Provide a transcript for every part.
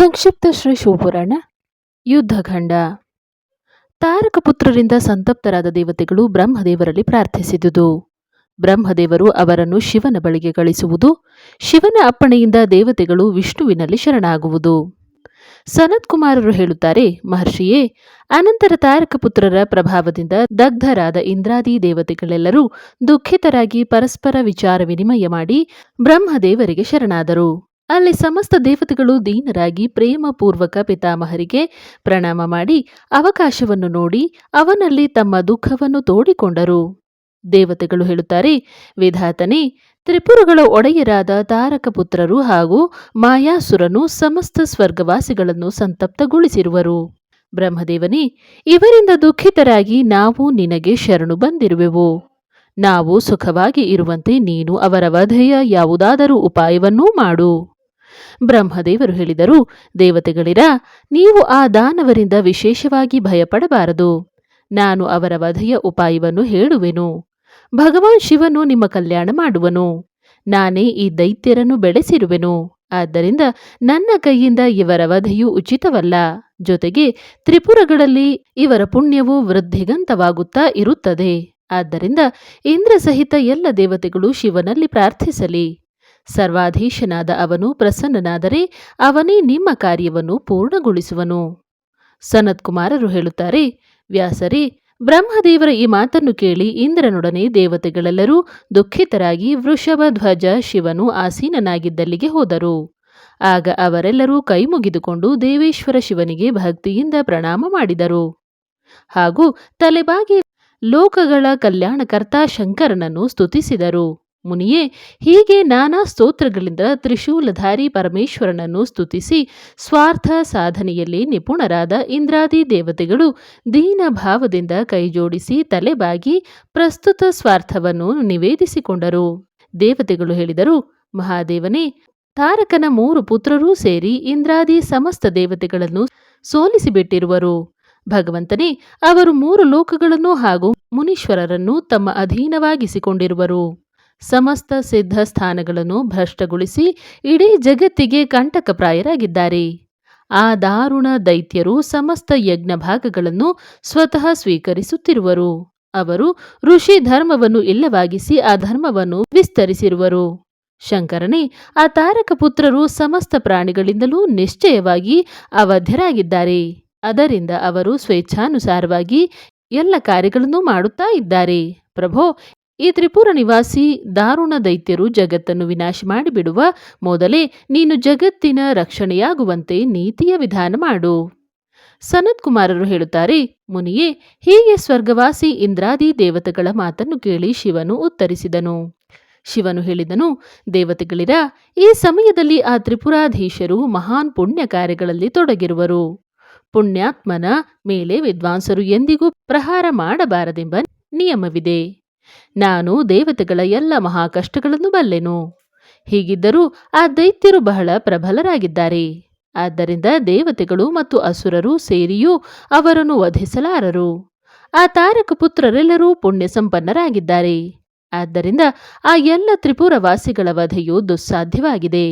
ಸಂಕ್ಷಿಪ್ತ ಶ್ರೀ ಶಿವಪುರಾಣ, ಯುದ್ಧಖಂಡ. ತಾರಕಪುತ್ರರಿಂದ ಸಂತಪ್ತರಾದ ದೇವತೆಗಳು ಬ್ರಹ್ಮದೇವರಲ್ಲಿ ಪ್ರಾರ್ಥಿಸಿದುದು. ಬ್ರಹ್ಮದೇವರು ಅವರನ್ನು ಶಿವನ ಬಳಿಗೆ ಕಳಿಸುವುದು, ಶಿವನ ಅಪ್ಪಣೆಯಿಂದ ದೇವತೆಗಳು ವಿಷ್ಣುವಿನಲ್ಲಿ ಶರಣಾಗುವುದು. ಸನತ್ ಕುಮಾರರು ಹೇಳುತ್ತಾರೆ, ಮಹರ್ಷಿಯೇ, ಅನಂತರ ತಾರಕಪುತ್ರರ ಪ್ರಭಾವದಿಂದ ದಗ್ಧರಾದ ಇಂದ್ರಾದಿ ದೇವತೆಗಳೆಲ್ಲರೂ ದುಃಖಿತರಾಗಿ ಪರಸ್ಪರ ವಿಚಾರ ವಿನಿಮಯ ಮಾಡಿ ಬ್ರಹ್ಮದೇವರಿಗೆ ಶರಣಾದರು. ಅಲ್ಲಿ ಸಮಸ್ತ ದೇವತೆಗಳು ದೀನರಾಗಿ ಪ್ರೇಮಪೂರ್ವಕ ಪಿತಾಮಹರಿಗೆ ಪ್ರಣಾಮ ಮಾಡಿ ಅವಕಾಶವನ್ನು ನೋಡಿ ಅವನಲ್ಲಿ ತಮ್ಮ ದುಃಖವನ್ನು ತೋಡಿಕೊಂಡರು. ದೇವತೆಗಳು ಹೇಳುತ್ತಾರೆ, ವಿಧಾತನೇ, ತ್ರಿಪುರಗಳ ಒಡೆಯರಾದ ತಾರಕಪುತ್ರರು ಹಾಗೂ ಮಾಯಾಸುರನು ಸಮಸ್ತ ಸ್ವರ್ಗವಾಸಿಗಳನ್ನು ಸಂತಪ್ತಗೊಳಿಸಿರುವರು. ಬ್ರಹ್ಮದೇವನೇ, ಇವರಿಂದ ದುಃಖಿತರಾಗಿ ನಾವು ನಿನಗೆ ಶರಣು ಬಂದಿರುವೆವು. ನಾವು ಸುಖವಾಗಿ ಇರುವಂತೆ ನೀನು ಅವರ ವಧೆಯ ಯಾವುದಾದರೂ ಉಪಾಯವನ್ನೂ ಮಾಡು. ಬ್ರಹ್ಮದೇವರು ಹೇಳಿದರು, ದೇವತೆಗಳಿರ, ನೀವು ಆ ದಾನವರಿಂದ ವಿಶೇಷವಾಗಿ ಭಯಪಡಬಾರದು. ನಾನು ಅವರ ವಧೆಯ ಉಪಾಯವನ್ನು ಹೇಳುವೆನು. ಭಗವಾನ್ ಶಿವನು ನಿಮ್ಮ ಕಲ್ಯಾಣ ಮಾಡುವನು. ನಾನೇ ಈ ದೈತ್ಯರನ್ನು ಬೆಳೆಸಿರುವೆನು. ಆದ್ದರಿಂದ ನನ್ನ ಕೈಯಿಂದ ಇವರ ವಧೆಯು ಉಚಿತವಲ್ಲ. ಜೊತೆಗೆ ತ್ರಿಪುರಗಳಲ್ಲಿ ಇವರ ಪುಣ್ಯವು ವೃದ್ಧಿಗಂತವಾಗುತ್ತಾ ಇರುತ್ತದೆ. ಆದ್ದರಿಂದ ಇಂದ್ರ ಸಹಿತ ಎಲ್ಲ ದೇವತೆಗಳು ಶಿವನಲ್ಲಿ ಪ್ರಾರ್ಥಿಸಲಿ. ಸರ್ವಾಧೀಶನಾದ ಅವನು ಪ್ರಸನ್ನನಾದರೆ ಅವನೇ ನಿಮ್ಮ ಕಾರ್ಯವನ್ನು ಪೂರ್ಣಗೊಳಿಸುವನು. ಸನತ್ಕುಮಾರರು ಹೇಳುತ್ತಾರೆ, ವ್ಯಾಸರೇ, ಬ್ರಹ್ಮದೇವರ ಈ ಮಾತನ್ನು ಕೇಳಿ ಇಂದ್ರನೊಡನೆ ದೇವತೆಗಳೆಲ್ಲರೂ ದುಃಖಿತರಾಗಿ ವೃಷಭ, ಧ್ವಜ, ಶಿವನು ಆಸೀನನಾಗಿದ್ದಲ್ಲಿಗೆ ಹೋದರು. ಆಗ ಅವರೆಲ್ಲರೂ ಕೈ ಮುಗಿದುಕೊಂಡು ದೇವೇಶ್ವರ ಶಿವನಿಗೆ ಭಕ್ತಿಯಿಂದ ಪ್ರಣಾಮ ಮಾಡಿದರು. ಹಾಗೂ ತಲೆಬಾಗಿ ಲೋಕಗಳ ಕಲ್ಯಾಣಕರ್ತ ಶಂಕರನನ್ನು ಸ್ತುತಿಸಿದರು. ಮುನಿಯೇ, ಹೀಗೆ ನಾನಾ ಸ್ತೋತ್ರಗಳಿಂದ ತ್ರಿಶೂಲಧಾರಿ ಪರಮೇಶ್ವರನನ್ನು ಸ್ತುತಿಸಿ ಸ್ವಾರ್ಥ ಸಾಧನೆಯಲ್ಲಿ ನಿಪುಣರಾದ ಇಂದ್ರಾದಿ ದೇವತೆಗಳು ದೀನ ಭಾವದಿಂದ ಕೈಜೋಡಿಸಿ ತಲೆಬಾಗಿ ಪ್ರಸ್ತುತ ಸ್ವಾರ್ಥವನ್ನು ನಿವೇದಿಸಿಕೊಂಡರು. ದೇವತೆಗಳು ಹೇಳಿದರು, ಮಹಾದೇವನೇ, ತಾರಕನ ಮೂರು ಪುತ್ರರೂ ಸೇರಿ ಇಂದ್ರಾದಿ ಸಮಸ್ತ ದೇವತೆಗಳನ್ನು ಸೋಲಿಸಿಬಿಟ್ಟಿರುವರು. ಭಗವಂತನೇ, ಅವರು ಮೂರು ಲೋಕಗಳನ್ನು ಹಾಗೂ ಮುನೀಶ್ವರರನ್ನು ತಮ್ಮ ಅಧೀನವಾಗಿಸಿಕೊಂಡಿರುವರು. ಸಮಸ್ತ ಸಿದ್ಧ ಸ್ಥಾನಗಳನ್ನು ಭ್ರಷ್ಟಗೊಳಿಸಿ ಇಡೀ ಜಗತ್ತಿಗೆ ಕಂಟಕಪ್ರಾಯರಾಗಿದ್ದಾರೆ. ಆ ದಾರುಣ ದೈತ್ಯರು ಸಮಸ್ತ ಯಜ್ಞ ಭಾಗಗಳನ್ನು ಸ್ವತಃ ಸ್ವೀಕರಿಸುತ್ತಿರುವರು. ಅವರು ಋಷಿ ಧರ್ಮವನ್ನು ಇಲ್ಲವಾಗಿಸಿ ಆ ಧರ್ಮವನ್ನು ವಿಸ್ತರಿಸಿರುವರು. ಶಂಕರನೇ, ಆ ತಾರಕ ಪುತ್ರರು ಸಮಸ್ತ ಪ್ರಾಣಿಗಳಿಂದಲೂ ನಿಶ್ಚಯವಾಗಿ ಅವಧ್ಯರಾಗಿದ್ದಾರೆ. ಅದರಿಂದ ಅವರು ಸ್ವೇಚ್ಛಾನುಸಾರವಾಗಿ ಎಲ್ಲ ಕಾರ್ಯಗಳನ್ನು ಮಾಡುತ್ತಾ ಇದ್ದಾರೆ. ಪ್ರಭೋ ಈ ತ್ರಿಪುರ ನಿವಾಸಿ ದಾರುಣ ದೈತ್ಯರು ಜಗತ್ತನ್ನು ವಿನಾಶ ಮಾಡಿಬಿಡುವ ಮೊದಲೇ ನೀನು ಜಗತ್ತಿನ ರಕ್ಷಣೆಯಾಗುವಂತೆ ನೀತಿಯ ವಿಧಾನ ಮಾಡು. ಸನತ್ ಕುಮಾರರು ಹೇಳುತ್ತಾರೆ, ಮುನಿಯೇ, ಹೀಗೆ ಸ್ವರ್ಗವಾಸಿ ಇಂದ್ರಾದಿ ದೇವತೆಗಳ ಮಾತನ್ನು ಕೇಳಿ ಶಿವನು ಉತ್ತರಿಸಿದನು. ಶಿವನು ಹೇಳಿದನು, ದೇವತೆಗಳಿರ, ಈ ಸಮಯದಲ್ಲಿ ಆ ತ್ರಿಪುರಾಧೀಶರು ಮಹಾನ್ ಪುಣ್ಯ ಕಾರ್ಯಗಳಲ್ಲಿ ತೊಡಗಿರುವರು. ಪುಣ್ಯಾತ್ಮನ ಮೇಲೆ ವಿದ್ವಾಂಸರು ಎಂದಿಗೂ ಪ್ರಹಾರ ಮಾಡಬಾರದೆಂಬ ನಿಯಮವಿದೆ. ನಾನು ದೇವತೆಗಳ ಎಲ್ಲ ಮಹಾಕಷ್ಟಗಳನ್ನು ಬಲ್ಲೆನು ಹೀಗಿದ್ದರೂ ಆ ದೈತ್ಯರು ಬಹಳ ಪ್ರಬಲರಾಗಿದ್ದಾರೆ. ಆದ್ದರಿಂದ ದೇವತೆಗಳು ಮತ್ತು ಅಸುರರು ಸೇರಿಯೂ ಅವರನ್ನು ವಧಿಸಲಾರರು. ಆ ತಾರಕ ಪುತ್ರರೆಲ್ಲರೂ ಪುಣ್ಯ ಸಂಪನ್ನರಾಗಿದ್ದಾರೆ ಆದ್ದರಿಂದ ಆ ಎಲ್ಲ ತ್ರಿಪುರವಾಸಿಗಳ ವಧೆಯು ದುಸ್ಸಾಧ್ಯವಾಗಿದೆ.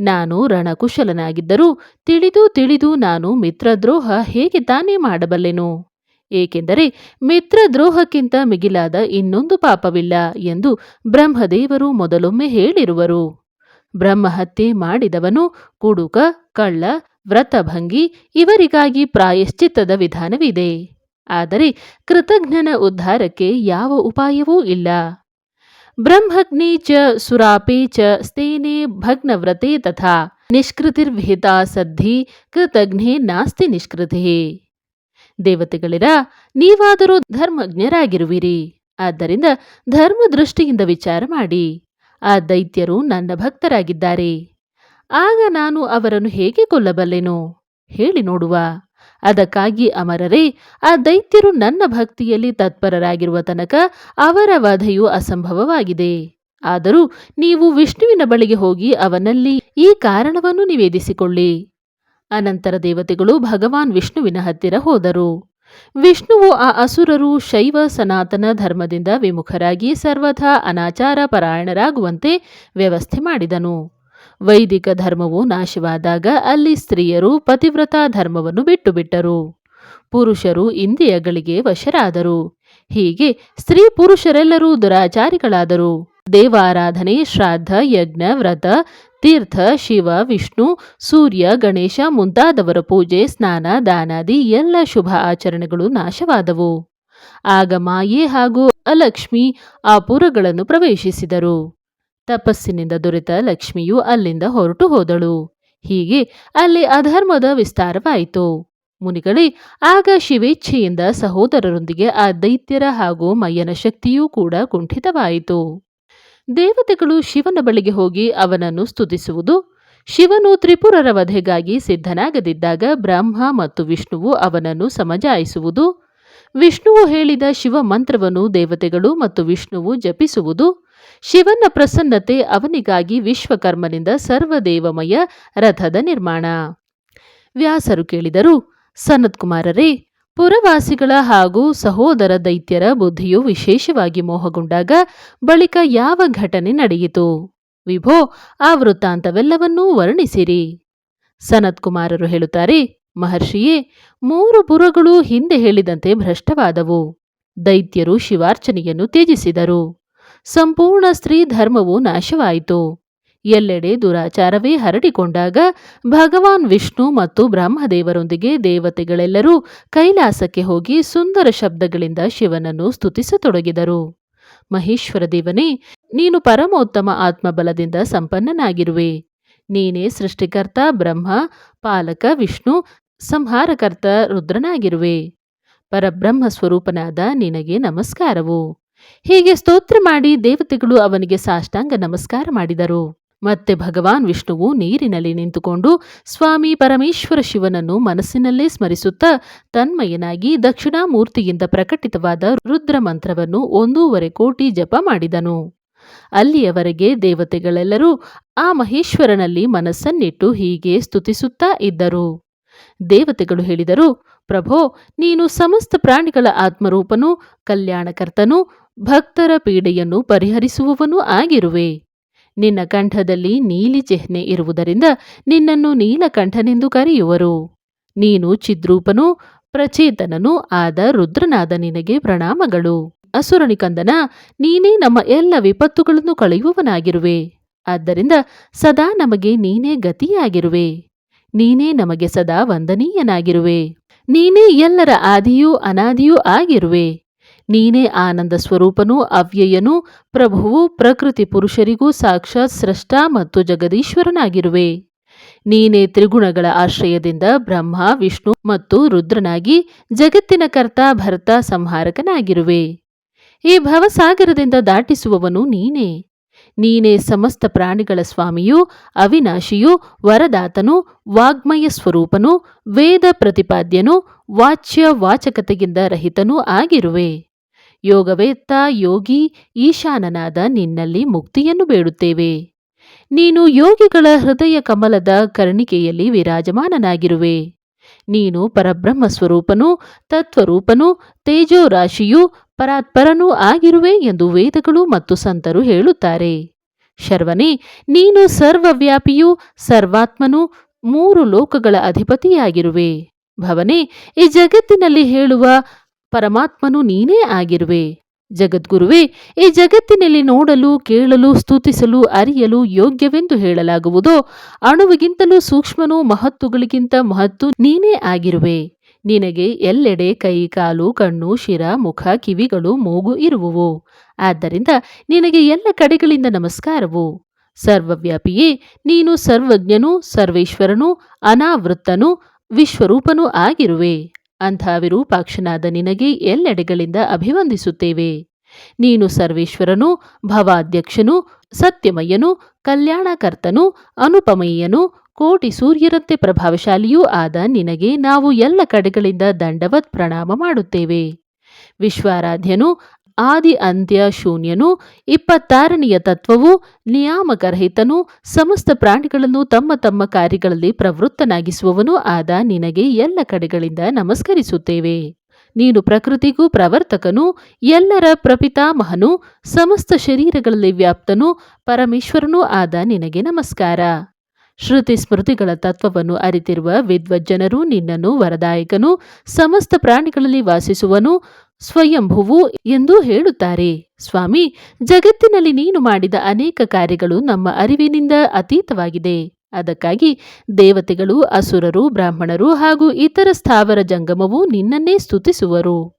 ನಾನು ರಣಕುಶಲನಾಗಿದ್ದರೂ ತಿಳಿದು ತಿಳಿದು ನಾನು ಮಿತ್ರದ್ರೋಹ ಹೇಗೆ ತಾನೇ ಮಾಡಬಲ್ಲೆನು? ಏಕೆಂದರೆ ಮಿತ್ರದ್ರೋಹಕ್ಕಿಂತ ಮಿಗಿಲಾದ ಇನ್ನೊಂದು ಪಾಪವಿಲ್ಲ ಎಂದು ಬ್ರಹ್ಮದೇವರು ಮೊದಲೊಮ್ಮೆ ಹೇಳಿರುವರು. ಬ್ರಹ್ಮಹತ್ಯೆ ಮಾಡಿದವನು ಕುಡುಕ, ಕಳ್ಳ, ವ್ರತಭಂಗಿ ಇವರಿಗಾಗಿ ಪ್ರಾಯಶ್ಚಿತ್ತದ ವಿಧಾನವಿದೆ. ಆದರೆ ಕೃತಜ್ಞನ ಉದ್ಧಾರಕ್ಕೆ ಯಾವ ಉಪಾಯವೂ ಇಲ್ಲ. ಬ್ರಹ್ಮಗ್ನಿ ಚ ಸುರಾಪೇ ಚ ಸ್ತೇನೆ ಭಗ್ನವ್ರತೆ ತಥಾ ನಿಷ್ಕೃತಿರ್ವಿಹಿತಾ ಸದ್ಧಿ ಕೃತಜ್ಞೆ ನಾಸ್ತಿ ನಿಷ್ಕೃತಿ. ದೇವತೆಗಳಿರ, ನೀವಾದರೂ ಧರ್ಮಜ್ಞರಾಗಿರುವಿರಿ. ಆದ್ದರಿಂದ ಧರ್ಮ ದೃಷ್ಟಿಯಿಂದ ವಿಚಾರ ಮಾಡಿ. ಆ ದೈತ್ಯರು ನನ್ನ ಭಕ್ತರಾಗಿದ್ದಾರೆ. ಆಗ ನಾನು ಅವರನ್ನು ಹೇಗೆ ಕೊಲ್ಲಬಲ್ಲೆನು ಹೇಳಿ ನೋಡುವ. ಅದಕ್ಕಾಗಿ ಅಮರರೇ, ಆ ದೈತ್ಯರು ನನ್ನ ಭಕ್ತಿಯಲ್ಲಿ ತತ್ಪರರಾಗಿರುವ ತನಕ ಅವರ ವಧೆಯು ಅಸಂಭವವಾಗಿದೆ. ಆದರೂ ನೀವು ವಿಷ್ಣುವಿನ ಬಳಿಗೆ ಹೋಗಿ ಅವನಲ್ಲಿ ಈ ಕಾರಣವನ್ನು ನಿವೇದಿಸಿಕೊಳ್ಳಿ. ಅನಂತರ ದೇವತೆಗಳು ಭಗವಾನ್ ವಿಷ್ಣುವಿನ ಹತ್ತಿರ ಹೋದರು. ವಿಷ್ಣುವು ಆ ಅಸುರರು ಶೈವ ಸನಾತನ ಧರ್ಮದಿಂದ ವಿಮುಖರಾಗಿ ಸರ್ವಥಾ ಅನಾಚಾರ ಪರಾಯಣರಾಗುವಂತೆ ವ್ಯವಸ್ಥೆ ಮಾಡಿದನು. ವೈದಿಕ ಧರ್ಮವು ನಾಶವಾದಾಗ ಅಲ್ಲಿ ಸ್ತ್ರೀಯರು ಪತಿವ್ರತಾ ಧರ್ಮವನ್ನು ಬಿಟ್ಟುಬಿಟ್ಟರು. ಪುರುಷರು ಇಂದ್ರಿಯಗಳಿಗೆ ವಶರಾದರು. ಹೀಗೆ ಸ್ತ್ರೀ ಪುರುಷರೆಲ್ಲರೂ ದುರಾಚಾರಿಗಳಾದರು. ದೇವಾರಾಧನೆ ಶ್ರಾದ್ದ, ಯಜ್ಞ, ವ್ರತ, ತೀರ್ಥ, ಶಿವ, ವಿಷ್ಣು, ಸೂರ್ಯ, ಗಣೇಶ ಮುಂತಾದವರ ಪೂಜೆ, ಸ್ನಾನ, ದಾನಾದಿ ಎಲ್ಲ ಶುಭ ಆಚರಣೆಗಳು ನಾಶವಾದವು. ಆಗ ಮಾಯೆ ಹಾಗೂ ಅಲಕ್ಷ್ಮಿ ಆ ಪುರಗಳನ್ನು ಪ್ರವೇಶಿಸಿದರು. ತಪಸ್ಸಿನಿಂದ ದೊರೆತ ಲಕ್ಷ್ಮಿಯು ಅಲ್ಲಿಂದ ಹೊರಟು ಹೋದಳು. ಹೀಗೆ ಅಲ್ಲಿ ಅಧರ್ಮದ ವಿಸ್ತಾರವಾಯಿತು. ಮುನಿಗಳೇ, ಆಗ ಶಿವೇಚ್ಛೆಯಿಂದ ಸಹೋದರರೊಂದಿಗೆ ಆ ದೈತ್ಯರ ಹಾಗೂ ಮಯ್ಯನ ಶಕ್ತಿಯೂ ಕೂಡ ಕುಂಠಿತವಾಯಿತು. ದೇವತೆಗಳು ಶಿವನ ಬಳಿಗೆ ಹೋಗಿ ಅವನನ್ನು ಸ್ತುತಿಸುವುದು. ಶಿವನು ತ್ರಿಪುರರ ವಧೆಗಾಗಿ ಸಿದ್ಧನಾಗದಿದ್ದಾಗ ಬ್ರಹ್ಮ ಮತ್ತು ವಿಷ್ಣುವು ಅವನನ್ನು ಸಮಜಾಯಿಸುವುದು. ವಿಷ್ಣುವು ಹೇಳಿದ ಶಿವ ಮಂತ್ರವನ್ನು ದೇವತೆಗಳು ಮತ್ತು ವಿಷ್ಣುವು ಜಪಿಸುವುದು. ಶಿವನ ಪ್ರಸನ್ನತೆ ಅವನಿಗಾಗಿ ವಿಶ್ವಕರ್ಮನಿಂದ ಸರ್ವದೇವಮಯ ರಥದ ನಿರ್ಮಾಣ. ವ್ಯಾಸರು ಕೇಳಿದರು, ಸನತ್ಕುಮಾರರೇ ಪುರವಾಸಿಗಳ ಹಾಗೂ ಸಹೋದರ ದೈತ್ಯರ ಬುದ್ಧಿಯು ವಿಶೇಷವಾಗಿ ಮೋಹಗೊಂಡಾಗ ಬಳಿಕ ಯಾವ ಘಟನೆ ನಡೆಯಿತು? ವಿಭೋ, ಆ ವೃತ್ತಾಂತವೆಲ್ಲವನ್ನೂ ವರ್ಣಿಸಿರಿ. ಸನತ್ಕುಮಾರರು ಹೇಳುತ್ತಾರೆ, ಮಹರ್ಷಿಯೇ, ಮೂರು ಪುರಗಳು ಹಿಂದೆ ಹೇಳಿದಂತೆ ಭ್ರಷ್ಟವಾದವು. ದೈತ್ಯರು ಶಿವಾರ್ಚನೆಯನ್ನು ತ್ಯಜಿಸಿದರು. ಸಂಪೂರ್ಣ ಸ್ತ್ರೀ ಧರ್ಮವು ನಾಶವಾಯಿತು. ಎಲ್ಲೆಡೆ ದುರಾಚಾರವೇ ಹರಡಿಕೊಂಡಾಗ ಭಗವಾನ್ ವಿಷ್ಣು ಮತ್ತು ಬ್ರಹ್ಮದೇವರೊಂದಿಗೆ ದೇವತೆಗಳೆಲ್ಲರೂ ಕೈಲಾಸಕ್ಕೆ ಹೋಗಿ ಸುಂದರ ಶಬ್ದಗಳಿಂದ ಶಿವನನ್ನು ಸ್ತುತಿಸತೊಡಗಿದರು. ಮಹೇಶ್ವರ ದೇವನೇ, ನೀನು ಪರಮೋತ್ತಮ ಆತ್ಮಬಲದಿಂದ ಸಂಪನ್ನನಾಗಿರುವೆ. ನೀನೇ ಸೃಷ್ಟಿಕರ್ತ, ಬ್ರಹ್ಮ, ಪಾಲಕ, ವಿಷ್ಣು, ಸಂಹಾರಕರ್ತ, ರುದ್ರನಾಗಿರುವೆ. ಪರಬ್ರಹ್ಮ ಸ್ವರೂಪನಾದ ನಿನಗೆ ನಮಸ್ಕಾರವು. ಹೀಗೆ ಸ್ತೋತ್ರ ಮಾಡಿ ದೇವತೆಗಳು ಅವನಿಗೆ ಸಾಷ್ಟಾಂಗ ನಮಸ್ಕಾರ ಮಾಡಿದರು. ಮತ್ತೆ ಭಗವಾನ್ ವಿಷ್ಣುವು ನೀರಿನಲ್ಲಿ ನಿಂತುಕೊಂಡು ಸ್ವಾಮಿ ಪರಮೇಶ್ವರ ಶಿವನನ್ನು ಮನಸ್ಸಿನಲ್ಲೇ ಸ್ಮರಿಸುತ್ತಾ ತನ್ಮಯನಾಗಿ ದಕ್ಷಿಣಾಮೂರ್ತಿಯಿಂದ ಪ್ರಕಟಿತವಾದ ರುದ್ರ ಮಂತ್ರವನ್ನು ಒಂದೂವರೆ ಕೋಟಿ ಜಪ ಮಾಡಿದನು. ಅಲ್ಲಿಯವರೆಗೆ ದೇವತೆಗಳೆಲ್ಲರೂ ಆ ಮಹೇಶ್ವರನಲ್ಲಿ ಮನಸ್ಸನ್ನಿಟ್ಟು ಹೀಗೆ ಸ್ತುತಿಸುತ್ತಾ ಇದ್ದರು. ದೇವತೆಗಳು ಹೇಳಿದರು, ಪ್ರಭೋ, ನೀನು ಸಮಸ್ತ ಪ್ರಾಣಿಗಳ ಆತ್ಮರೂಪನು, ಕಲ್ಯಾಣಕರ್ತನು, ಭಕ್ತರ ಪೀಡೆಯನ್ನು ಪರಿಹರಿಸುವವನೂ ಆಗಿರುವೆ. ನಿನ್ನ ಕಂಠದಲ್ಲಿ ನೀಲಿ ಚಿಹ್ನೆ ಇರುವುದರಿಂದ ನಿನ್ನನ್ನು ನೀಲಕಂಠನೆಂದು ಕರೆಯುವರು. ನೀನು ಚಿದ್ರೂಪನೂ ಪ್ರಚೇತನನೂ ಆದ ರುದ್ರನಾದ ನಿನಗೆ ಪ್ರಣಾಮಗಳು. ಅಸುರನಿಕಂದನ, ನೀನೇ ನಮ್ಮ ಎಲ್ಲ ವಿಪತ್ತುಗಳನ್ನು ಕಳೆಯುವವನಾಗಿರುವೆ. ಆದ್ದರಿಂದ ಸದಾ ನಮಗೆ ನೀನೇ ಗತಿಯಾಗಿರುವೆ. ನೀನೇ ನಮಗೆ ಸದಾ ವಂದನೀಯನಾಗಿರುವೆ. ನೀನೇ ಎಲ್ಲರ ಆದಿಯೂ ಅನಾದಿಯೂ ಆಗಿರುವೆ. ನೀನೇ ಆನಂದ ಸ್ವರೂಪನೂ ಅವ್ಯಯನೂ ಪ್ರಭುವು ಪ್ರಕೃತಿ ಪುರುಷರಿಗೂ ಸಾಕ್ಷಾತ್ ಸ್ರಷ್ಟ ಮತ್ತು ಜಗದೀಶ್ವರನಾಗಿರುವೆ. ನೀನೇ ತ್ರಿಗುಣಗಳ ಆಶ್ರಯದಿಂದ ಬ್ರಹ್ಮ, ವಿಷ್ಣು ಮತ್ತು ರುದ್ರನಾಗಿ ಜಗತ್ತಿನ ಕರ್ತ ಭರ್ತ ಸಂಹಾರಕನಾಗಿರುವೆ. ಈ ಭವಸಾಗರದಿಂದ ದಾಟಿಸುವವನು ನೀನೇ. ನೀನೇ ಸಮಸ್ತ ಪ್ರಾಣಿಗಳ ಸ್ವಾಮಿಯೂ, ಅವಿನಾಶಿಯೂ, ವರದಾತನು, ವಾಗ್ಮಯ ಸ್ವರೂಪನು, ವೇದ ಪ್ರತಿಪಾದ್ಯನು ವಾಚ್ಯ ವಾಚಕತೆಯಿಂದ ರಹಿತನೂ ಆಗಿರುವೆ. ಯೋಗವೇತ್ತ ಯೋಗಿ ಈಶಾನನಾದ ನಿನ್ನಲ್ಲಿ ಮುಕ್ತಿಯನ್ನು ಬೇಡುತ್ತೇವೆ. ನೀನು ಯೋಗಿಗಳ ಹೃದಯ ಕಮಲದ ಕರ್ಣಿಕೆಯಲ್ಲಿ ವಿರಾಜಮಾನನಾಗಿರುವೆ. ನೀನು ಪರಬ್ರಹ್ಮ ಸ್ವರೂಪನು ತತ್ವರೂಪನು ತೇಜೋರಾಶಿಯೂ ಪರಾತ್ಪರನೂ ಆಗಿರುವೆ ಎಂದು ವೇದಗಳು ಮತ್ತು ಸಂತರು ಹೇಳುತ್ತಾರೆ. ಶರ್ವನೇ, ನೀನು ಸರ್ವವ್ಯಾಪಿಯೂ ಸರ್ವಾತ್ಮನು ಮೂರು ಲೋಕಗಳ ಅಧಿಪತಿಯಾಗಿರುವೆ. ಭವನೇ, ಈ ಜಗತ್ತಿನಲ್ಲಿ ಹೇಳುವ ಪರಮಾತ್ಮನು ನೀನೇ ಆಗಿರುವೆ. ಜಗದ್ಗುರುವೆ, ಈ ಜಗತ್ತಿನಲ್ಲಿ ನೋಡಲು, ಕೇಳಲು, ಸ್ತುತಿಸಲು, ಅರಿಯಲು ಯೋಗ್ಯವೆಂದು ಹೇಳಲಾಗುವುದೋ, ಅಣುವಿಗಿಂತಲೂ ಸೂಕ್ಷ್ಮನೂ ಮಹತ್ತುಗಳಿಗಿಂತ ಮಹತ್ತು ನೀನೇ ಆಗಿರುವೆ. ನಿನಗೆ ಎಲ್ಲೆಡೆ ಕೈ, ಕಾಲು, ಕಣ್ಣು, ಶಿರ, ಮುಖ, ಕಿವಿಗಳು, ಮೂಗು ಇರುವುವು. ಆದ್ದರಿಂದ ನಿನಗೆ ಎಲ್ಲ ಕಡೆಗಳಿಂದ ನಮಸ್ಕಾರವು. ಸರ್ವವ್ಯಾಪಿಯೇ, ನೀನು ಸರ್ವಜ್ಞನೂ, ಸರ್ವೇಶ್ವರನೂ, ಅನಾವೃತ್ತನೂ, ವಿಶ್ವರೂಪನೂ ಆಗಿರುವೆ. ಅಂಥ ವಿರೂಪಾಕ್ಷನಾದ ನಿನಗೆ ಎಲ್ಲೆಡೆಗಳಿಂದ ಅಭಿವಂದಿಸುತ್ತೇವೆ. ನೀನು ಸರ್ವೇಶ್ವರನು, ಭವಾಧ್ಯಕ್ಷನು, ಸತ್ಯಮಯ್ಯನು, ಕಲ್ಯಾಣಕರ್ತನು, ಅನುಪಮಯ್ಯನು, ಕೋಟಿ ಸೂರ್ಯರಂತೆ ಪ್ರಭಾವಶಾಲಿಯೂ ಆದ ನಿನಗೆ ನಾವು ಎಲ್ಲ ಕಡೆಗಳಿಂದ ದಂಡವತ್ ಪ್ರಣಾಮ ಮಾಡುತ್ತೇವೆ. ವಿಶ್ವಾರಾಧ್ಯನು ಆದಿ ಅಂತ್ಯ ಶೂನ್ಯನು, ಇಪ್ಪತ್ತಾರನೆಯ ತತ್ವವು ನಿಯಾಮಕರಹಿತನು, ಸಮಸ್ತ ಪ್ರಾಣಿಗಳನ್ನು ತಮ್ಮ ತಮ್ಮ ಕಾರ್ಯಗಳಲ್ಲಿ ಪ್ರವೃತ್ತನಾಗಿಸುವವನು ಆದ ನಿನಗೆ ಎಲ್ಲ ಕಡೆಗಳಿಂದ ನಮಸ್ಕರಿಸುತ್ತೇವೆ. ನೀನು ಪ್ರಕೃತಿಗೂ ಪ್ರವರ್ತಕನು, ಎಲ್ಲರ ಪ್ರಪಿತಾಮಹನು, ಸಮಸ್ತ ಶರೀರಗಳಲ್ಲಿ ವ್ಯಾಪ್ತನು, ಪರಮೇಶ್ವರನೂ ಆದ ನಿನಗೆ ನಮಸ್ಕಾರ. ಶ್ರುತಿ ಸ್ಮೃತಿಗಳ ತತ್ವವನ್ನು ಅರಿತಿರುವ ವಿದ್ವಜ್ಜನರು ನಿನ್ನನ್ನು ವರದಾಯಕನು, ಸಮಸ್ತ ಪ್ರಾಣಿಗಳಲ್ಲಿ ವಾಸಿಸುವನು ಸ್ವಯಂಭುವು ಎಂದು ಹೇಳುತ್ತಾರೆ. ಸ್ವಾಮಿ, ಜಗತ್ತಿನಲ್ಲಿ ನೀನು ಮಾಡಿದ ಅನೇಕ ಕಾರ್ಯಗಳು ನಮ್ಮ ಅರಿವಿನಿಂದ ಅತೀತವಾಗಿದೆ. ಅದಕ್ಕಾಗಿ ದೇವತೆಗಳು, ಅಸುರರು, ಬ್ರಾಹ್ಮಣರು ಹಾಗೂ ಇತರ ಸ್ಥಾವರ ಜಂಗಮವು ನಿನ್ನನ್ನೇ ಸ್ತುತಿಸುವರು.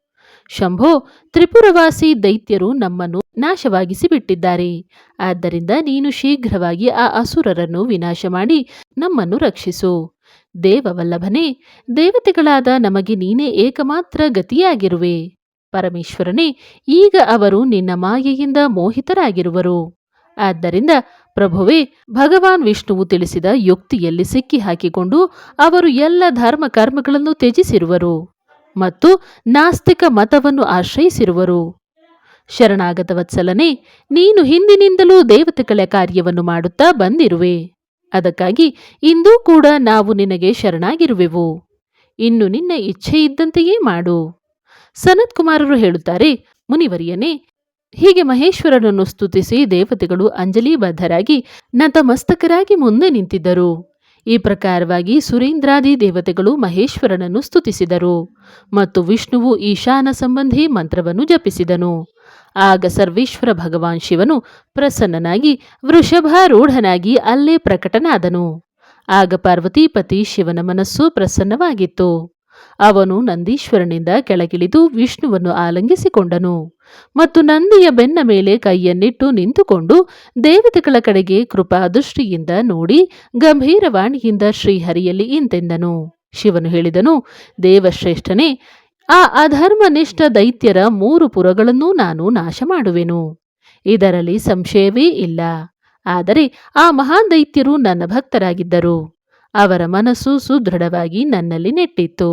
ಶಂಭೋ, ತ್ರಿಪುರವಾಸಿ ದೈತ್ಯರು ನಮ್ಮನ್ನು ನಾಶವಾಗಿಸಿ ಬಿಟ್ಟಿದ್ದಾರೆ ಆದ್ದರಿಂದ ನೀನು ಶೀಘ್ರವಾಗಿ ಆ ಅಸುರರನ್ನು ವಿನಾಶ ಮಾಡಿ ನಮ್ಮನ್ನು ರಕ್ಷಿಸು. ದೇವವಲ್ಲಭನೇ, ದೇವತೆಗಳಾದ ನಮಗೆ ನೀನೇ ಏಕಮಾತ್ರ ಗತಿಯಾಗಿರುವೆ. ಪರಮೇಶ್ವರನೇ, ಈಗ ಅವರು ನಿನ್ನ ಮಾಯೆಯಿಂದ ಮೋಹಿತರಾಗಿರುವರು. ಆದ್ದರಿಂದ ಪ್ರಭುವೇ, ಭಗವಾನ್ ವಿಷ್ಣುವು ತಿಳಿಸಿದ ಯುಕ್ತಿಯಲ್ಲಿ ಸಿಕ್ಕಿ ಹಾಕಿಕೊಂಡು ಅವರು ಎಲ್ಲ ಧರ್ಮ ಕರ್ಮಗಳನ್ನು ತ್ಯಜಿಸಿರುವರು ಮತ್ತು ನಾಸ್ತಿಕ ಮತವನ್ನು ಆಶ್ರಯಿಸಿರುವರು. ಶರಣಾಗತ ವತ್ಸಲನೇ, ನೀನು ಹಿಂದಿನಿಂದಲೂ ದೇವತೆಗಳ ಕಾರ್ಯವನ್ನು ಮಾಡುತ್ತಾ ಬಂದಿರುವೆ. ಅದಕ್ಕಾಗಿ ಇಂದೂ ಕೂಡ ನಾವು ನಿನಗೆ ಶರಣಾಗಿರುವೆವು. ಇನ್ನು ನಿನ್ನ ಇಚ್ಛೆ ಇದ್ದಂತೆಯೇ ಮಾಡು. ಸನತ್ ಕುಮಾರರು ಹೇಳುತ್ತಾರೆ, ಮುನಿವರಿಯನೇ, ಹೀಗೆ ಮಹೇಶ್ವರನನ್ನು ಸ್ತುತಿಸಿ ದೇವತೆಗಳು ಅಂಜಲಿಬದ್ಧರಾಗಿ ನತಮಸ್ತಕರಾಗಿ ಮುಂದೆ ನಿಂತಿದ್ದರು. ಈ ಪ್ರಕಾರವಾಗಿ ಸುರೇಂದ್ರಾದಿ ದೇವತೆಗಳು ಮಹೇಶ್ವರನನ್ನು ಸ್ತುತಿಸಿದರು ಮತ್ತು ವಿಷ್ಣುವು ಈಶಾನ ಸಂಬಂಧಿ ಮಂತ್ರವನ್ನು ಜಪಿಸಿದನು. ಆಗ ಸರ್ವೇಶ್ವರ ಭಗವಾನ್ ಶಿವನು ಪ್ರಸನ್ನನಾಗಿ ವೃಷಭಾರೂಢನಾಗಿ ಅಲ್ಲೇ ಪ್ರಕಟನಾದನು. ಆಗ ಪಾರ್ವತೀಪತಿ ಶಿವನ ಮನಸ್ಸು ಪ್ರಸನ್ನವಾಗಿತ್ತು. ಅವನು ನಂದೀಶ್ವರನಿಂದ ಕೆಳಗಿಳಿದು ವಿಷ್ಣುವನ್ನು ಆಲಂಗಿಸಿಕೊಂಡನು. ಮತ್ತು ನಂದಿಯ ಬೆನ್ನ ಮೇಲೆ ಕೈಯನ್ನಿಟ್ಟು ನಿಂತುಕೊಂಡು ದೇವತೆಗಳ ಕಡೆಗೆ ಕೃಪಾದೃಷ್ಟಿಯಿಂದ ನೋಡಿ ಗಂಭೀರವಾಣಿಯಿಂದ ಶ್ರೀಹರಿಯಲ್ಲಿ ಇಂತೆಂದನು. ಶಿವನು ಹೇಳಿದನು, ದೇವಶ್ರೇಷ್ಠನೇ, ಆ ಅಧರ್ಮನಿಷ್ಠ ದೈತ್ಯರ ಮೂರು ಪುರಗಳನ್ನೂ ನಾನು ನಾಶ ಮಾಡುವೆನು ಇದರಲ್ಲಿ ಸಂಶಯವೇ ಇಲ್ಲ. ಆದರೆ ಆ ಮಹಾನ್ ದೈತ್ಯರು ನನ್ನ ಭಕ್ತರಾಗಿದ್ದರು. ಅವರ ಮನಸ್ಸು ಸುದೃಢವಾಗಿ ನನ್ನಲ್ಲಿ ನೆಟ್ಟಿತ್ತು.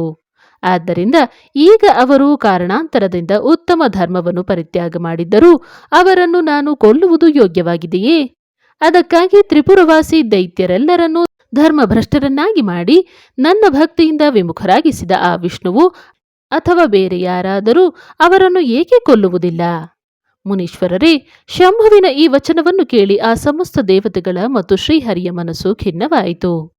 ಆದ್ದರಿಂದ ಈಗ ಅವರು ಕಾರಣಾಂತರದಿಂದ ಉತ್ತಮ ಧರ್ಮವನ್ನು ಪರಿತ್ಯಾಗ ಮಾಡಿದ್ದರೂ ಅವರನ್ನು ನಾನು ಕೊಲ್ಲುವುದು ಯೋಗ್ಯವಾಗಿದೆಯೇ? ಅದಕ್ಕಾಗಿ ತ್ರಿಪುರವಾಸಿ ದೈತ್ಯರೆಲ್ಲರನ್ನು ಧರ್ಮಭ್ರಷ್ಟರನ್ನಾಗಿ ಮಾಡಿ ನನ್ನ ಭಕ್ತಿಯಿಂದ ವಿಮುಖರಾಗಿಸಿದ ಆ ವಿಷ್ಣುವು ಅಥವಾ ಬೇರೆ ಯಾರಾದರೂ ಅವರನ್ನು ಏಕೆ ಕೊಲ್ಲುವುದಿಲ್ಲ? ಮುನೀಶ್ವರರೇ, ಶಂಭುವಿನ ಈ ವಚನವನ್ನು ಕೇಳಿ ಆ ಸಮಸ್ತ ದೇವತೆಗಳ ಮತ್ತು ಶ್ರೀಹರಿಯ ಮನಸ್ಸು ಖಿನ್ನವಾಯಿತು.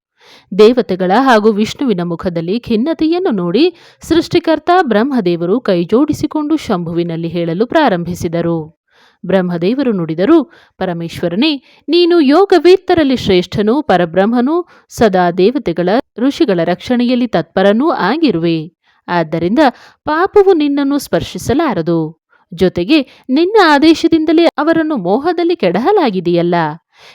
ದೇವತೆಗಳ ಹಾಗೂ ವಿಷ್ಣುವಿನ ಮುಖದಲ್ಲಿ ಖಿನ್ನತೆಯನ್ನು ನೋಡಿ ಸೃಷ್ಟಿಕರ್ತ ಬ್ರಹ್ಮದೇವರು ಕೈಜೋಡಿಸಿಕೊಂಡು ಶಂಭುವಿನಲ್ಲಿ ಹೇಳಲು ಪ್ರಾರಂಭಿಸಿದರು. ಬ್ರಹ್ಮದೇವರು ನುಡಿದರು, ಪರಮೇಶ್ವರನೇ, ನೀನು ಯೋಗವೇತ್ತರಲ್ಲಿ ಶ್ರೇಷ್ಠನೂ ಪರಬ್ರಹ್ಮನೂ ಸದಾ ದೇವತೆಗಳ ಋಷಿಗಳ ರಕ್ಷಣೆಯಲ್ಲಿ ತತ್ಪರನೂ ಆಗಿರುವೆ. ಆದ್ದರಿಂದ ಪಾಪವು ನಿನ್ನನ್ನು ಸ್ಪರ್ಶಿಸಲಾರದು. ಜೊತೆಗೆ ನಿನ್ನ ಆದೇಶದಿಂದಲೇ ಅವರನ್ನು ಮೋಹದಲ್ಲಿ ಕೆಡಹಲಾಗಿದೆಯಲ್ಲ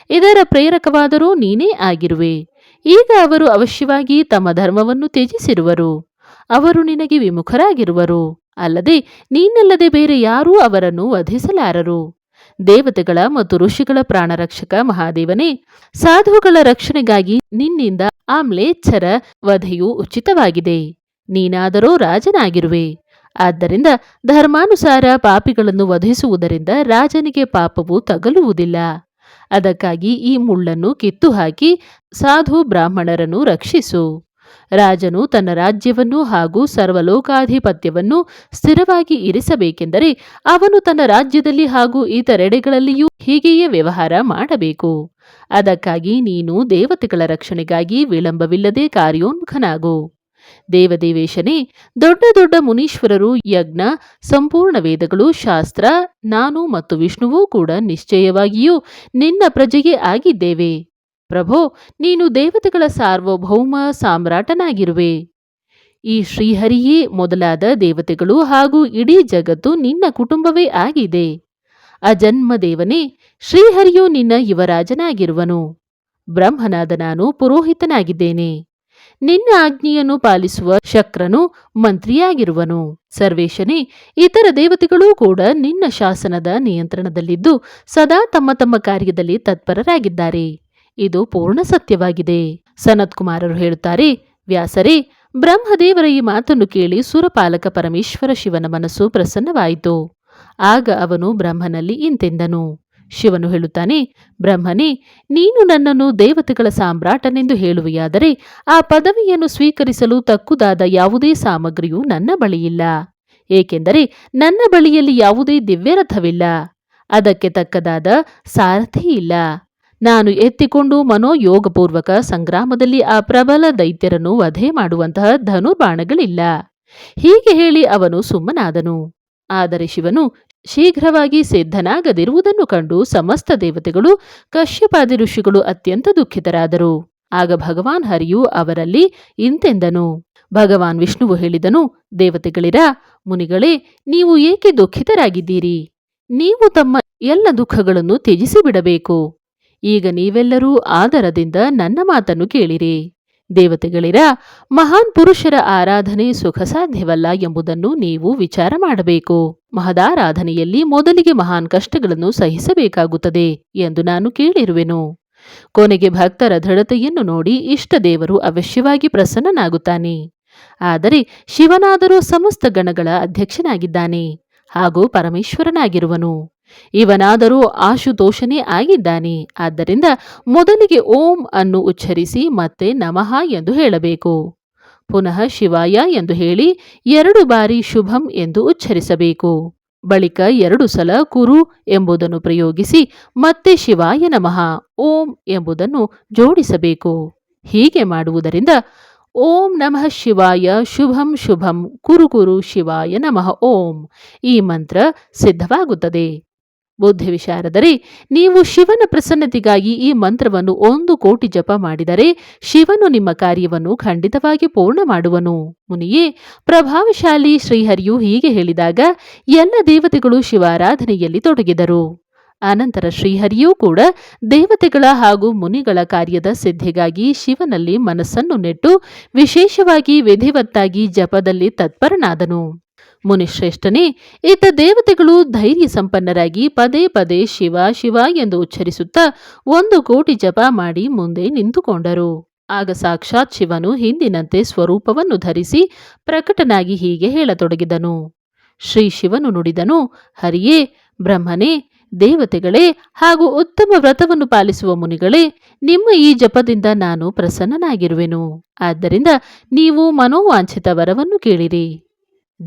ಇದರ ಪ್ರೇರಕವಾದರೂ ನೀನೇ ಆಗಿರುವೆ. ಈಗ ಅವರು ಅವಶ್ಯವಾಗಿ ತಮ್ಮ ಧರ್ಮವನ್ನು ತ್ಯಜಿಸಿರುವರು. ಅವರು ನಿನಗೆ ವಿಮುಖರಾಗಿರುವರು. ಅಲ್ಲದೆ ನೀನಲ್ಲದೆ ಬೇರೆ ಯಾರೂ ಅವರನ್ನು ವಧಿಸಲಾರರು. ದೇವತೆಗಳ ಮತ್ತು ಋಷಿಗಳ ಪ್ರಾಣರಕ್ಷಕ ಮಹಾದೇವನೇ, ಸಾಧುಗಳ ರಕ್ಷಣೆಗಾಗಿ ನಿನ್ನಿಂದ ಆ ವಧೆಯು ಉಚಿತವಾಗಿದೆ. ನೀನಾದರೋ ರಾಜನಾಗಿರುವೆ. ಆದ್ದರಿಂದ ಧರ್ಮಾನುಸಾರ ಪಾಪಿಗಳನ್ನು ವಧಿಸುವುದರಿಂದ ರಾಜನಿಗೆ ಪಾಪವು ತಗಲುವುದಿಲ್ಲ. ಅದಕ್ಕಾಗಿ ಈ ಮುಳ್ಳನ್ನು ಕಿತ್ತು ಹಾಕಿ ಸಾಧು ಬ್ರಾಹ್ಮಣರನ್ನು ರಕ್ಷಿಸು. ರಾಜನು ತನ್ನ ರಾಜ್ಯವನ್ನು ಹಾಗೂ ಸರ್ವಲೋಕಾಧಿಪತ್ಯವನ್ನು ಸ್ಥಿರವಾಗಿ ಇರಿಸಬೇಕೆಂದರೆ ಅವನು ತನ್ನ ರಾಜ್ಯದಲ್ಲಿ ಹಾಗೂ ಇತರೆಡೆಗಳಲ್ಲಿಯೂ ಹೀಗೆಯೇ ವ್ಯವಹಾರ ಮಾಡಬೇಕು. ಅದಕ್ಕಾಗಿ ನೀನು ದೇವತೆಗಳ ರಕ್ಷಣೆಗಾಗಿ ವಿಳಂಬವಿಲ್ಲದೆ ಕಾರ್ಯೋನ್ಮುಖನಾಗು. ದೇವದೇವೇಶನೇ, ದೊಡ್ಡ ದೊಡ್ಡ ಮುನೀಶ್ವರರು, ಯಜ್ಞ, ಸಂಪೂರ್ಣ ವೇದಗಳು, ಶಾಸ್ತ್ರ, ನಾನು ಮತ್ತು ವಿಷ್ಣುವೂ ಕೂಡ ನಿಶ್ಚಯವಾಗಿಯೂ ನಿನ್ನ ಪ್ರಜೆಗೆ ಆಗಿದ್ದೇವೆ. ಪ್ರಭೋ, ನೀನು ದೇವತೆಗಳ ಸಾರ್ವಭೌಮ ಸಾಮ್ರಾಟನಾಗಿರುವೆ. ಈ ಶ್ರೀಹರಿಯೇ ಮೊದಲಾದ ದೇವತೆಗಳು ಹಾಗೂ ಇಡೀ ಜಗತ್ತು ನಿನ್ನ ಕುಟುಂಬವೇ ಆಗಿದೆ. ಅಜನ್ಮ ದೇವನೇ ಶ್ರೀಹರಿಯು ನಿನ್ನ ಯುವರಾಜನಾಗಿರುವನು. ಬ್ರಹ್ಮನಾದ ನಾನು ಪುರೋಹಿತನಾಗಿದ್ದೇನೆ. ನಿನ್ನ ಆಜ್ಞೆಯನ್ನು ಪಾಲಿಸುವ ಶಕ್ರನು ಮಂತ್ರಿಯಾಗಿರುವನು. ಸರ್ವೇಶನೇ, ಇತರ ದೇವತೆಗಳೂ ಕೂಡ ನಿನ್ನ ಶಾಸನದ ನಿಯಂತ್ರಣದಲ್ಲಿದ್ದು ಸದಾ ತಮ್ಮ ತಮ್ಮ ಕಾರ್ಯದಲ್ಲಿ ತತ್ಪರರಾಗಿದ್ದಾರೆ. ಇದು ಪೂರ್ಣ ಸತ್ಯವಾಗಿದೆ. ಸನತ್ ಕುಮಾರರು ಹೇಳುತ್ತಾರೆ, ವ್ಯಾಸರೇ, ಬ್ರಹ್ಮದೇವರ ಈ ಮಾತನ್ನು ಕೇಳಿ ಸುರಪಾಲಕ ಪರಮೇಶ್ವರ ಶಿವನ ಮನಸ್ಸು ಪ್ರಸನ್ನವಾಯಿತು. ಆಗ ಅವನು ಬ್ರಹ್ಮನಲ್ಲಿ ಇಂತೆಂದನು. ಶಿವನು ಹೇಳುತ್ತಾನೆ, ಬ್ರಹ್ಮನೇ, ನೀನು ನನ್ನನ್ನು ದೇವತೆಗಳ ಸಾಮ್ರಾಟನೆಂದು ಹೇಳುವೆಯಾದರೆ ಆ ಪದವಿಯನ್ನು ಸ್ವೀಕರಿಸಲು ತಕ್ಕುದಾದ ಯಾವುದೇ ಸಾಮಗ್ರಿಯೂ ನನ್ನ ಬಳಿಯಿಲ್ಲ. ಏಕೆಂದರೆ ನನ್ನ ಬಳಿಯಲ್ಲಿ ಯಾವುದೇ ದಿವ್ಯರಥವಿಲ್ಲ. ಅದಕ್ಕೆ ತಕ್ಕದಾದ ಸಾರಥಿ ಇಲ್ಲ. ನಾನು ಎತ್ತಿಕೊಂಡು ಮನೋಯೋಗಪೂರ್ವಕ ಸಂಗ್ರಾಮದಲ್ಲಿ ಆ ಪ್ರಬಲ ದೈತ್ಯರನ್ನು ವಧೆ ಮಾಡುವಂತಹ ಧನುರ್ಬಾಣಗಳಿಲ್ಲ. ಹೀಗೆ ಹೇಳಿ ಅವನು ಸುಮ್ಮನಾದನು. ಆದರೆ ಶಿವನು ಶೀಘ್ರವಾಗಿ ಸಿದ್ಧನಾಗದಿರುವುದನ್ನು ಕಂಡು ಸಮಸ್ತ ದೇವತೆಗಳು, ಕಶ್ಯಪಾದಿ ಋಷಿಗಳು ಅತ್ಯಂತ ದುಃಖಿತರಾದರು. ಆಗ ಭಗವಾನ್ ಹರಿಯು ಅವರಲ್ಲಿ ಇಂತೆಂದನು. ಭಗವಾನ್ ವಿಷ್ಣುವು ಹೇಳಿದನು, ದೇವತೆಗಳಿರ, ಮುನಿಗಳೇ, ನೀವು ಏಕೆ ದುಃಖಿತರಾಗಿದ್ದೀರಿ? ನೀವು ತಮ್ಮ ಎಲ್ಲ ದುಃಖಗಳನ್ನು ತ್ಯಜಿಸಿಬಿಡಬೇಕು. ಈಗ ನೀವೆಲ್ಲರೂ ಆದರದಿಂದ ನನ್ನ ಮಾತನ್ನು ಕೇಳಿರಿ. ದೇವತೆಗಳಿರ ಮಹಾನ್ ಪುರುಷರ ಆರಾಧನೆ ಸುಖ ಸಾಧ್ಯವಲ್ಲ ಎಂಬುದನ್ನು ನೀವು ವಿಚಾರ ಮಾಡಬೇಕು. ಮಹದಾರಾಧನೆಯಲ್ಲಿ ಮೊದಲಿಗೆ ಮಹಾನ್ ಕಷ್ಟಗಳನ್ನು ಸಹಿಸಬೇಕಾಗುತ್ತದೆ ಎಂದು ನಾನು ಕೇಳಿರುವೆನು. ಕೊನೆಗೆ ಭಕ್ತರ ದೃಢತೆಯನ್ನು ನೋಡಿ ಇಷ್ಟ ದೇವರು ಅವಶ್ಯವಾಗಿ ಪ್ರಸನ್ನನಾಗುತ್ತಾನೆ. ಆದರೆ ಶಿವನಾದರೂ ಸಮಸ್ತ ಗಣಗಳ ಅಧ್ಯಕ್ಷನಾಗಿದ್ದಾನೆ. ಹಾಗೂ ಪರಮೇಶ್ವರನಾಗಿರುವನು. ಇವನಾದರೂ ಆಶುತೋಷನೇ ಆಗಿದ್ದಾನೆ. ಆದ್ದರಿಂದ ಮೊದಲಿಗೆ ಓಂ ಅನ್ನು ಉಚ್ಚರಿಸಿ ಮತ್ತೆ ನಮಃ ಎಂದು ಹೇಳಬೇಕು. ಪುನಃ ಶಿವಾಯ ಎಂದು ಹೇಳಿ ಎರಡು ಬಾರಿ ಶುಭಂ ಎಂದು ಉಚ್ಚರಿಸಬೇಕು. ಬಳಿಕ ಎರಡು ಸಲ ಕುರು ಎಂಬುದನ್ನು ಪ್ರಯೋಗಿಸಿ ಮತ್ತೆ ಶಿವಾಯ ನಮಃ, ಓಂ ಎಂಬುದನ್ನು ಜೋಡಿಸಬೇಕು. ಹೀಗೆ ಮಾಡುವುದರಿಂದ ಓಂ ನಮಃ ಶಿವಾಯ, ಶುಭಂ ಶುಭಂ, ಕುರು ಕುರು ಶಿವಾಯ ನಮಃ, ಓಂ ಈ ಮಂತ್ರ ಸಿದ್ಧವಾಗುತ್ತದೆ. ಬುದ್ಧಿ ನೀವು ಶಿವನ ಪ್ರಸನ್ನತೆಗಾಗಿ ಈ ಮಂತ್ರವನ್ನು ಒಂದು ಕೋಟಿ ಜಪ ಮಾಡಿದರೆ ಶಿವನು ನಿಮ್ಮ ಕಾರ್ಯವನ್ನು ಖಂಡಿತವಾಗಿ ಪೂರ್ಣ ಮಾಡುವನು. ಮುನಿಯೇ, ಪ್ರಭಾವಶಾಲಿ ಶ್ರೀಹರಿಯು ಹೀಗೆ ಹೇಳಿದಾಗ, ಎಲ್ಲ ದೇವತೆಗಳು ಶಿವಾರಾಧನೆಯಲ್ಲಿ ತೊಡಗಿದರು. ಅನಂತರ ಶ್ರೀಹರಿಯೂ ಕೂಡ ದೇವತೆಗಳ ಹಾಗೂ ಮುನಿಗಳ ಕಾರ್ಯದ ಸಿದ್ಧಿಗಾಗಿ ಶಿವನಲ್ಲಿ ಮನಸ್ಸನ್ನು ನೆಟ್ಟು, ವಿಶೇಷವಾಗಿ ವಿಧಿವತ್ತಾಗಿ ಜಪದಲ್ಲಿ ತತ್ಪರನಾದನು. ಮುನಿಶ್ರೇಷ್ಠನೇ ಇತ್ತ ದೇವತೆಗಳು ಧೈರ್ಯ ಸಂಪನ್ನರಾಗಿ ಪದೇ ಪದೇ ಶಿವ ಶಿವ ಎಂದು ಉಚ್ಚರಿಸುತ್ತಾ ಒಂದು ಕೋಟಿ ಜಪ ಮಾಡಿ ಮುಂದೆ ನಿಂತುಕೊಂಡರು. ಆಗ ಸಾಕ್ಷಾತ್ ಶಿವನು ಹಿಂದಿನಂತೆ ಸ್ವರೂಪವನ್ನು ಧರಿಸಿ ಪ್ರಕಟನಾಗಿ ಹೀಗೆ ಹೇಳತೊಡಗಿದನು. ಶ್ರೀ ಶಿವನು ನುಡಿದನು, ಹರಿಯೇ, ಬ್ರಹ್ಮನೇ, ದೇವತೆಗಳೇ ಹಾಗೂ ಉತ್ತಮ ವ್ರತವನ್ನು ಪಾಲಿಸುವ ಮುನಿಗಳೇ, ನಿಮ್ಮ ಈ ಜಪದಿಂದ ನಾನು ಪ್ರಸನ್ನನಾಗಿರುವೆನು. ಆದ್ದರಿಂದ ನೀವು ಮನೋವಾಂಛಿತ ವರವನ್ನು ಕೇಳಿರಿ.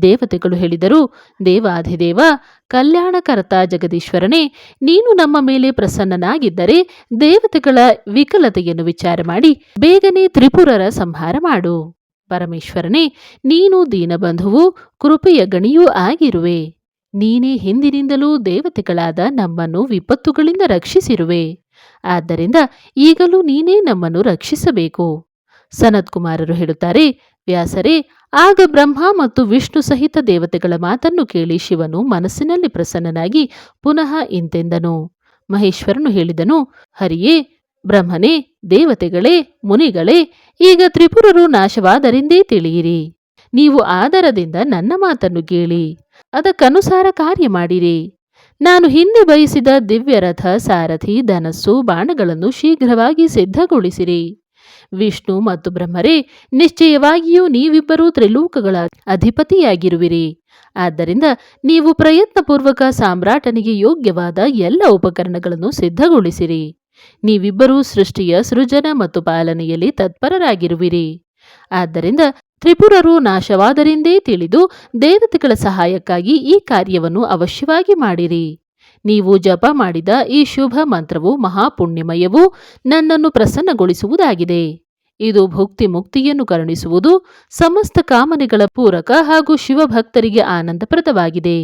ದೇವತೆಗಳು ಹೇಳಿದರು, ದೇವಾಧಿದೇವ, ಕಲ್ಯಾಣಕರ್ತ ಜಗದೀಶ್ವರನೇ, ನೀನು ನಮ್ಮ ಮೇಲೆ ಪ್ರಸನ್ನನಾಗಿದ್ದರೆ ದೇವತೆಗಳ ವಿಕಲತೆಯನ್ನು ವಿಚಾರ ಮಾಡಿ, ಬೇಗನೆ ತ್ರಿಪುರರ ಸಂಹಾರ ಮಾಡು. ಪರಮೇಶ್ವರನೇ, ನೀನು ದೀನಬಂಧುವು, ಕೃಪೆಯ ಗಣಿಯೂ ಆಗಿರುವೆ. ನೀನೇ ಹಿಂದಿನಿಂದಲೂ ದೇವತೆಗಳಾದ ನಮ್ಮನ್ನು ವಿಪತ್ತುಗಳಿಂದ ರಕ್ಷಿಸಿರುವೆ. ಆದ್ದರಿಂದ ಈಗಲೂ ನೀನೇ ನಮ್ಮನ್ನು ರಕ್ಷಿಸಬೇಕು. ಸನತ್ ಕುಮಾರರು ಹೇಳುತ್ತಾರೆ, ವ್ಯಾಸರೇ, ಆಗ ಬ್ರಹ್ಮ ಮತ್ತು ವಿಷ್ಣು ಸಹಿತ ದೇವತೆಗಳ ಮಾತನ್ನು ಕೇಳಿ ಶಿವನು ಮನಸ್ಸಿನಲ್ಲಿ ಪ್ರಸನ್ನನಾಗಿ ಪುನಃ ಇಂತೆಂದನು. ಮಹೇಶ್ವರನು ಹೇಳಿದನು, ಹರಿಯೇ, ಬ್ರಹ್ಮನೇ, ದೇವತೆಗಳೇ, ಮುನಿಗಳೇ, ಈಗ ತ್ರಿಪುರರು ನಾಶವಾದರೆಂದೇ ತಿಳಿಯಿರಿ. ನೀವು ಆದರದಿಂದ ನನ್ನ ಮಾತನ್ನು ಕೇಳಿ, ಅದಕ್ಕನುಸಾರ ಕಾರ್ಯ ಮಾಡಿರಿ. ನಾನು ಹಿಂದೆ ಬಯಸಿದ ದಿವ್ಯರಥ, ಸಾರಥಿ, ಧನಸ್ಸು, ಬಾಣಗಳನ್ನು ಶೀಘ್ರವಾಗಿ ಸಿದ್ಧಗೊಳಿಸಿರಿ. ವಿಷ್ಣು ಮತ್ತು ಬ್ರಹ್ಮರೇ, ನಿಶ್ಚಯವಾಗಿಯೂ ನೀವಿಬ್ಬರೂ ತ್ರಿಲೋಕಗಳ ಅಧಿಪತಿಯಾಗಿರುವಿರಿ. ಆದ್ದರಿಂದ ನೀವು ಪ್ರಯತ್ನಪೂರ್ವಕ ಸಾಮ್ರಾಟನಿಗೆ ಯೋಗ್ಯವಾದ ಎಲ್ಲ ಉಪಕರಣಗಳನ್ನು ಸಿದ್ಧಗೊಳಿಸಿರಿ. ನೀವಿಬ್ಬರೂ ಸೃಷ್ಟಿಯ ಸೃಜನ ಮತ್ತು ಪಾಲನೆಯಲ್ಲಿ ತತ್ಪರರಾಗಿರುವಿರಿ. ಆದ್ದರಿಂದ ತ್ರಿಪುರರು ನಾಶವಾದರೆಂದೇ ತಿಳಿದು ದೇವತೆಗಳ ಸಹಾಯಕ್ಕಾಗಿ ಈ ಕಾರ್ಯವನ್ನು ಅವಶ್ಯವಾಗಿ ಮಾಡಿರಿ. ನೀವು ಜಪ ಮಾಡಿದ ಈ ಶುಭ ಮಂತ್ರವು ಮಹಾಪುಣ್ಯಮಯವು ನನ್ನನ್ನು ಪ್ರಸನ್ನಗೊಳಿಸುವುದಾಗಿದೆ. ಇದು ಭುಕ್ತಿ ಮುಕ್ತಿಯನ್ನು ಕರುಣಿಸುವುದು ಸಮಸ್ತ ಕಾಮನೆಗಳ ಪೂರಕ ಹಾಗೂ ಶಿವಭಕ್ತರಿಗೆ ಆನಂದಪ್ರದವಾಗಿದೆ.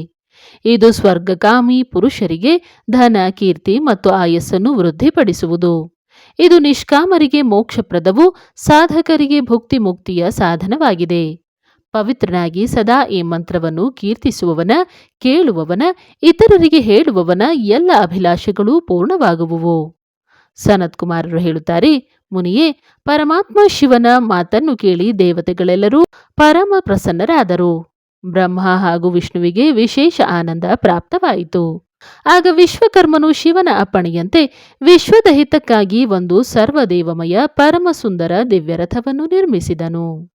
ಇದು ಸ್ವರ್ಗಕಾಮಿ ಪುರುಷರಿಗೆ ಧನ, ಕೀರ್ತಿ ಮತ್ತು ಆಯಸ್ಸನ್ನು ವೃದ್ಧಿಪಡಿಸುವುದು. ಇದು ನಿಷ್ಕಾಮರಿಗೆ ಮೋಕ್ಷಪ್ರದವು ಸಾಧಕರಿಗೆ ಭುಕ್ತಿ ಮುಕ್ತಿಯ ಸಾಧನವಾಗಿದೆ. ಪವಿತ್ರನಾಗಿ ಸದಾ ಈ ಮಂತ್ರವನ್ನು ಕೀರ್ತಿಸುವವನ, ಕೇಳುವವನ, ಇತರರಿಗೆ ಹೇಳುವವನ ಎಲ್ಲ ಅಭಿಲಾಷೆಗಳು ಪೂರ್ಣವಾಗುವುವು. ಸನತ್ ಕುಮಾರರು ಹೇಳುತ್ತಾರೆ, ಮುನಿಯೇ, ಪರಮಾತ್ಮ ಶಿವನ ಮಾತನ್ನು ಕೇಳಿ ದೇವತೆಗಳೆಲ್ಲರೂ ಪರಮ ಪ್ರಸನ್ನರಾದರು ಬ್ರಹ್ಮ ಹಾಗೂ ವಿಷ್ಣುವಿಗೆ ವಿಶೇಷ ಆನಂದ ಪ್ರಾಪ್ತವಾಯಿತು. ಆಗ ವಿಶ್ವಕರ್ಮನು ಶಿವನ ಅಪ್ಪಣೆಯಂತೆ ವಿಶ್ವದ ಹಿತಕ್ಕಾಗಿ ಒಂದು ಸರ್ವದೇವಮಯ ಪರಮ ಸುಂದರ ದಿವ್ಯರಥವನ್ನು ನಿರ್ಮಿಸಿದನು.